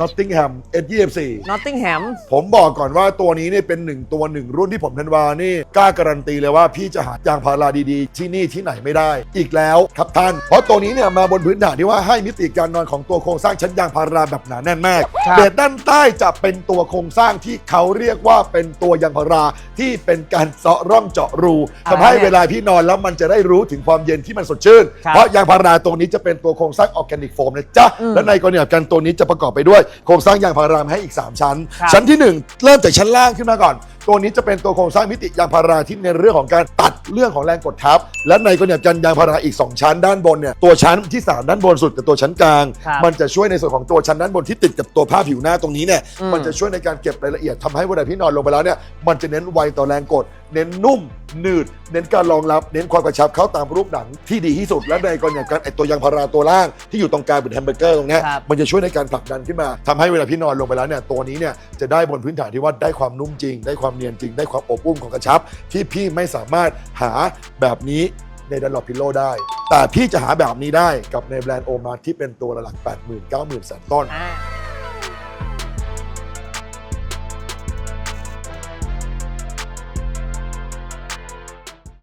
Nottingham S24 นอตติงแฮมผมบอกก่อนว่าตัวนี้เนี่ยเป็นหนึ่งตัวหนึ่งรุ่นที่ผมธันวานี่กล้าการันตีเลยว่าพี่จะหายางพาราดีๆ ที่นี่ที่ไหนไม่ได้ อีกแล้วครับท่าน เพราะตัวนี้เนี่ยมาบนพื้นฐานที่ว่าให้มิติการนอนของตัวโครงสร้างชั้นยางพาราแบบหนาแน่นมากครับเบสด้านใต้จะเป็นตัวโครงสร้างที่เขาเรียกว่าเป็นตัวยางพาราที่เป็นการเจาะร่องเจาะรูทำให้เวลาพี่นอนแล้วมันจะได้รู้ถึงความเย็นที่มันสดชื่นครับเพราะยางพาราตัวนี้จะเป็นตัวโครงสร้างออร์แกนิกโฟมนะจ๊ะอืมและในกรณีเดียวกันตัวนี้จะประกอบไปด้วยโครงสร้างยางพาราให้อีก 3 ชั้น ครับ ชั้นที่ 1 เริ่มจากชั้นล่างขึ้นมาก่อน ตัวนี้จะเป็นตัวโครงสร้างมิติยางพาราที่ในนเรื่องของการตัดเรื่องของแรงกดทับ และในกรณีเดียวกันยางพาราอีก 2 ชั้นด้านบนเนี่ยตัวชั้นที่ 3 ด้านบนสุดกับตัวชั้นกลาง ครับมันจะช่วยในส่วนของตัวชั้นด้านบนที่ติดกับตัวผ้าผิวหน้าตรงนี้เนี่ยอืม มันจะช่วยในการเก็บรายละเอียดทำให้เวลาพี่นอนลงไปแล้วเนี่ยมันจะเน้นไวต่อแรงกด เน้นนุ่มหนืด เน้นการรองรับ เน้นความกระชับเข้าตามรูปหนังที่ดีที่สุด และในกรณีเดียวกันไอตัวยางพาราตัวล่างที่อยู่ตรงกลางเป็นแฮมเบอร์เกอร์ตรงเนี้ยครับ มันจะช่วยในการผลักดันขึ้นมาทำให้เวลาพี่นอนลงไปแล้วเนี่ยตัวนี้เนี่ยจะได้บนพื้นฐานที่ว่าได้ความนุ่มจริง ได้ความเนียนจริง ได้ความอบอุ้มของกระชับ ที่พี่ไม่สามารถหาแบบนี้ในดันลอพิโลได้ แต่พี่จะหาแบบนี้ได้กับในแบรนด์โอมาที่เป็นตัวละหลัก 8 0 0 0 0 9 0 0 0แสนต้น อ่า